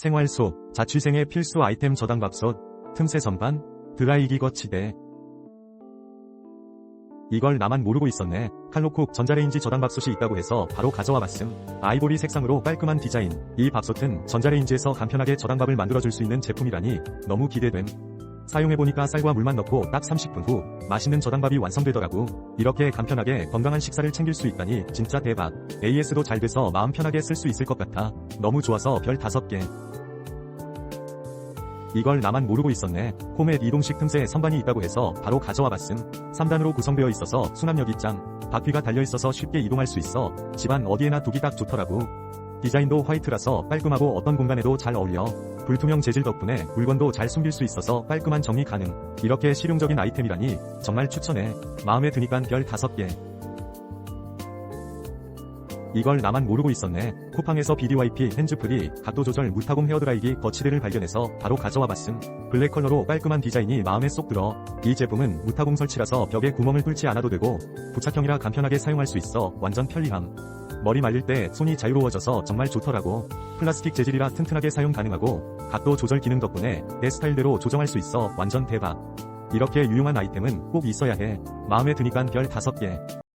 생활 속, 자취생의 필수 아이템 저당밥솥, 틈새 선반, 드라이기 거치대. 이걸 나만 모르고 있었네. 칼로쿡 전자레인지 저당밥솥이 있다고 해서 바로 가져와 봤음. 아이보리 색상으로 깔끔한 디자인. 이 밥솥은 전자레인지에서 간편하게 저당밥을 만들어줄 수 있는 제품이라니 너무 기대됨. 사용해보니까 쌀과 물만 넣고 딱 30분 후 맛있는 저당밥이 완성되더라고. 이렇게 간편하게 건강한 식사를 챙길 수 있다니 진짜 대박. AS도 잘 돼서 마음 편하게 쓸 수 있을 것 같아. 너무 좋아서 별 5개. 이걸 나만 모르고 있었네. 홈의 이동식 틈새 선반이 있다고 해서 바로 가져와 봤음. 3단으로 구성되어 있어서 수납력이 짱. 바퀴가 달려있어서 쉽게 이동할 수 있어. 집안 어디에나 두기 딱 좋더라고. 디자인도 화이트라서 깔끔하고 어떤 공간에도 잘 어울려. 불투명 재질 덕분에 물건도 잘 숨길 수 있어서 깔끔한 정리 가능. 이렇게 실용적인 아이템이라니 정말 추천해. 마음에 드니깐 별 5개. 이걸 나만 모르고 있었네. 쿠팡에서 BDYP 핸즈프리 각도 조절 무타공 헤어드라이기 거치대를 발견해서 바로 가져와 봤음. 블랙 컬러로 깔끔한 디자인이 마음에 쏙 들어. 이 제품은 무타공 설치라서 벽에 구멍을 뚫지 않아도 되고 부착형이라 간편하게 사용할 수 있어 완전 편리함. 머리 말릴 때 손이 자유로워져서 정말 좋더라고. 플라스틱 재질이라 튼튼하게 사용 가능하고 각도 조절 기능 덕분에 내 스타일대로 조정할 수 있어 완전 대박. 이렇게 유용한 아이템은 꼭 있어야 해. 마음에 드니깐 별 5개.